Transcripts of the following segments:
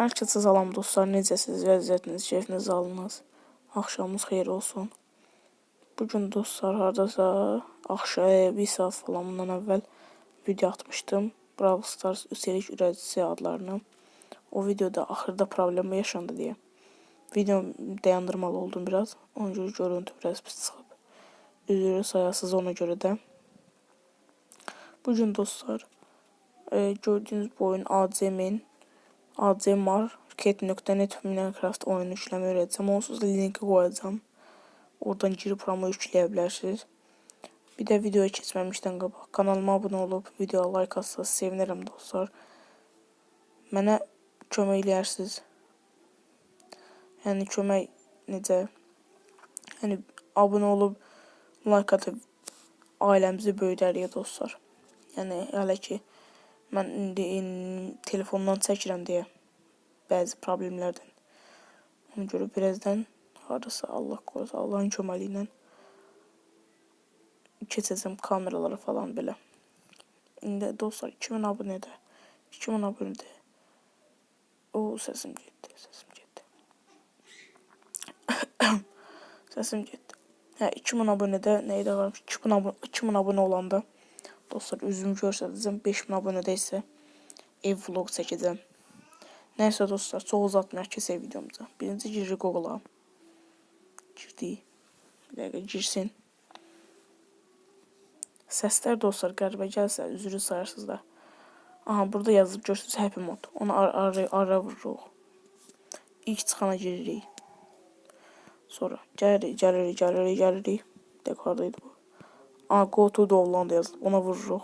Hər salam dostlar, necəsiniz, vəziyyətiniz, keyfiniz, halınız? Axşamınız xeyir olsun. Bu gün dostlar hardasa axşam bir saat falan bundan əvvəl video atmışdım. Brawl Stars üstəlik ürədicisi adlarını. O videoda axırda problem yaşandı deyə. Video dayandırmalı oldum biraz. Ona görə görüntü biraz pis çıxıb. Üzrü sayasız ona görə də. Bugün dostlar e, gördüğünüz bu oyun ACM'in Cat.net Minecraft oyunu yükləməyi öyrədəcəm. Onsuz da linki qoyacağım. Oradan girib promo yükləyə. Bir də videoya keçməmişdən qabaq kanalıma abunə olub videoya like atsanız sevinirəm dostlar. Mənə kömək eləyərsiniz. Yəni kömək necə? Yəni abunə olub like atıb ailəmizi böyüdərik dostlar. Yəni hələ ki in- telefondan çəkirəm deyə bəzi problemlərdən. Ona görə birazdan hardasa Allah qorusun Allahın köməyi ilə keçəcəm kameralara falan belə. İndi dostlar 2000 abunədə 2000 abunədə o səsim getdi, səsim getdi. səsim getdi. Hə 2000 abunədə nə idi varmış? 2000 abunə 2000 abunə olanda dostlar üzümü göstərəcəm. 5000 abunədə isə ev vlog çəkəcəm. Nəysə dostlar, çox uzatmayaq keçək videomuza. Birinci giririk Google-a. Girdik. Bir dəqiqə girsin. Səslər dostlar qəribə gəlsə üzrü sayarsınız da. Aha burada yazıb görürsünüz Happy Mod. Onu ara, ara, ara vururuq. İlk çıxana giririk. Sonra gəlirik, gəlirik, gəlirik, gəlirik. Haradaydı bu? Aha go to download yazılıb. Ona vururuq.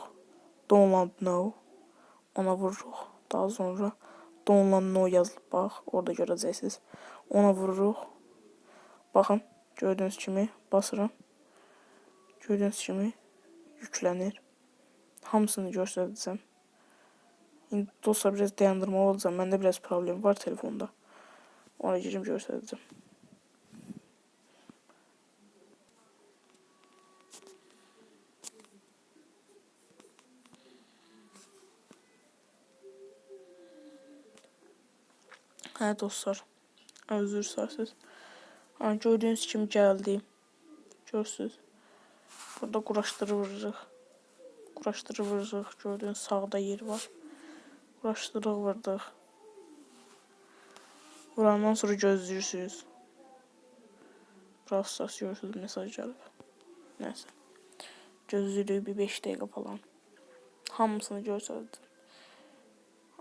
Download now. Ona vururuq. Daha sonra download no yazılıb bax. Orada görəcəksiniz. Ona vururuq. Baxın, gördüyünüz kimi basıram. Gördüyünüz kimi yüklənir. Hamısını göstərəcəm. İndi dostlar biraz dayandırmalı olacağım. Məndə biraz problem var telefonda. Ona girim göstərəcəm. Hə dostlar. Özür istərsiniz. Ha, gördüyünüz kimi gəldi. Görürsüz. Burada quraşdırı vururuq. Quraşdırı vururuq. Gördüyünüz sağda yer var. Quraşdırıq vurduq. Vurandan sonra gözləyirsiniz. Brawl Stars görürsünüz mesaj gəlib. Gözləyirik bir 5 dəqiqə falan. Hamısını göstərdim.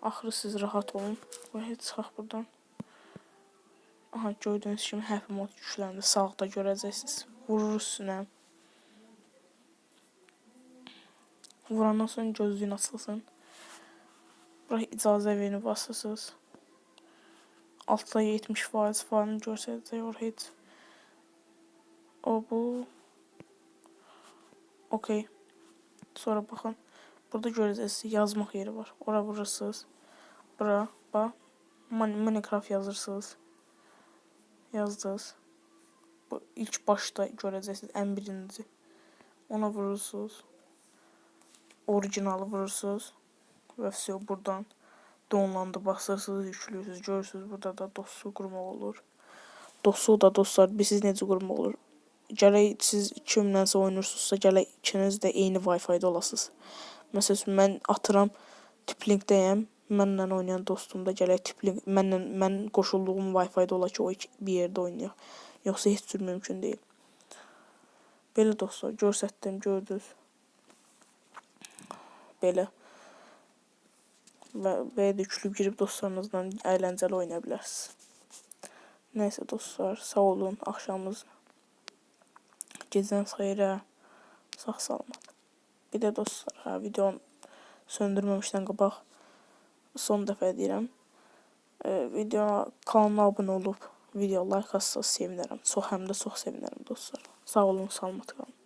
Axırı siz rahat olun. Və heç buradan. Aha gördüyünüz kimi Happy Mod yükləndi. Sağda görəcəksiniz. Vurur üstünə. Vurandan sonra gözlüyün açılsın. Bura icazə verin basırsınız. Altda 70 faiz falan göstərəcək or heç. O bu. Okey. Sonra baxın. Burada görəcəksiniz yazmaq yeri var. Ora vurursunuz. Bura bax. Min- Minecraft yazırsınız. Yazdınız. Bu ilk başda görəcəksiniz ən birinci. Ona vurursunuz. Orijinalı vurursunuz. Və все buradan donlandı basırsınız, yüklüyorsunuz. Görürsünüz burada da dostluq qurmaq olur. Dostluq da dostlar, bilirsiniz necə qurmaq olur. Gərək siz kimlənsə oynayırsınızsa, gərək ikiniz də eyni Wi-Fi-də olasınız. Məsəl üçün mən atıram Tiplinkdəyəm. Mənlə oynayan dostum da gərək Tiplink mənlə mən qoşulduğum Wi-Fi-də ola ki, o bir yerdə oynayaq. Yoxsa heç cür mümkün deyil. Belə dostlar, göstərdim, gördünüz. Belə. Və belə də yüklüb girib dostlarınızla əyləncəli oynaya bilərsiniz. Nəysə dostlar, sağ olun. Axşamınız gecəniz xeyrə. Sağ salamat. Bir də dostlar, hə, videonu söndürməmişdən qabaq son dəfə deyirəm. E, videoya kanalıma abunə olub, video like atsanız sevinərəm. Çox həm də çox sevinərəm dostlar. Sağ olun, salamat qalın.